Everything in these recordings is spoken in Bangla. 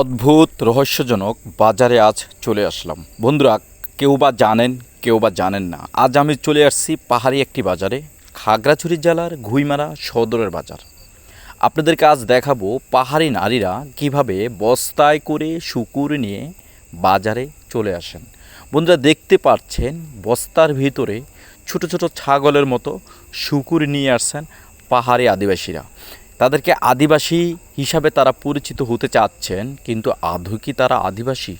অদ্ভুত, রহস্যজনক বাজারে আজ চলে আসলাম। বন্ধুরা, কেউ বা জানেন, কেউ বা জানেন না। আজ আমি চলে আসছি পাহাড়ি একটি বাজারে, খাগড়াছড়ি জেলার ঘুইমারা সদরের বাজার। আপনাদেরকে আজ দেখাবো পাহাড়ি নারীরা কীভাবে বস্তায় করে শুকুর নিয়ে বাজারে চলে আসেন। বন্ধুরা, দেখতে পাচ্ছেন বস্তার ভিতরে ছোট ছোট ছাগলের মতো শুকুর নিয়ে আসছেন পাহাড়ি আদিবাসীরা। তাদেরকে আদিবাসী হিসাবে তারা পরিচিত হতে চাচ্ছেন, কিন্তু আদৌ কি তারা আদিবাসী?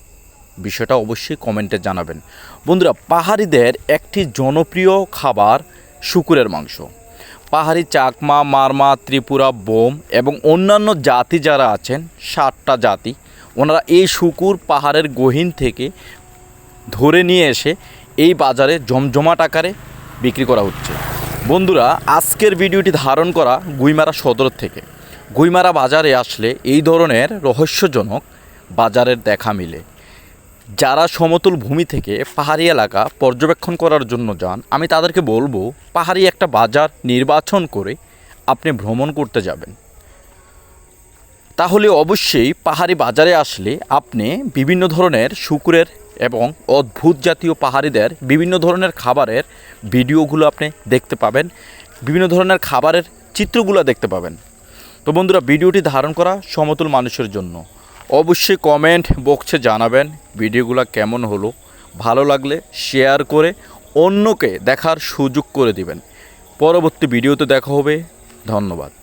বিষয়টা অবশ্যই কমেন্টে জানাবেন। বন্ধুরা, পাহাড়িদের একটি জনপ্রিয় খাবার শুকুরের মাংস। পাহাড়ি চাকমা, মারমা, ত্রিপুরা, বোম এবং অন্যান্য জাতি যারা আছেন ষাটটা জাতি, ওনারা এই শুকুর পাহাড়ের গহীন থেকে ধরে নিয়ে এসে এই বাজারে জমজমাট আকারে বিক্রি করা হচ্ছে। বন্ধুরা, আজকের ভিডিওটি ধারণ করা গুইমারা সদর থেকে। গুইমারা বাজারে আসলে এই ধরনের রহস্যজনক বাজারের দেখা মিলে। যারা সমতল ভূমি থেকে পাহাড়ি এলাকা পর্যবেক্ষণ করার জন্য যান, আমি তাদেরকে বলব, পাহাড়ি একটা বাজার নির্বাচন করে আপনি ভ্রমণ করতে যাবেন। তাহলে অবশ্যই পাহাড়ি বাজারে আসলে আপনি বিভিন্ন ধরনের শুকুরের এবং অদ্ভুত জাতীয় পাহাড়িদের বিভিন্ন ধরনের খাবারের ভিডিওগুলো আপনি দেখতে পাবেন। বিভিন্ন ধরনের খাবারের চিত্রগুলো দেখতে পাবেন। তো বন্ধুরা, ভিডিওটি ধারণ করা সমতুল মানুষের জন্য। অবশ্যই কমেন্ট বক্সে জানাবেন ভিডিওগুলো কেমন হলো। ভালো লাগলে শেয়ার করে অন্যকে দেখার সুযোগ করে দিবেন। পরবর্তী ভিডিওতে দেখা হবে। ধন্যবাদ।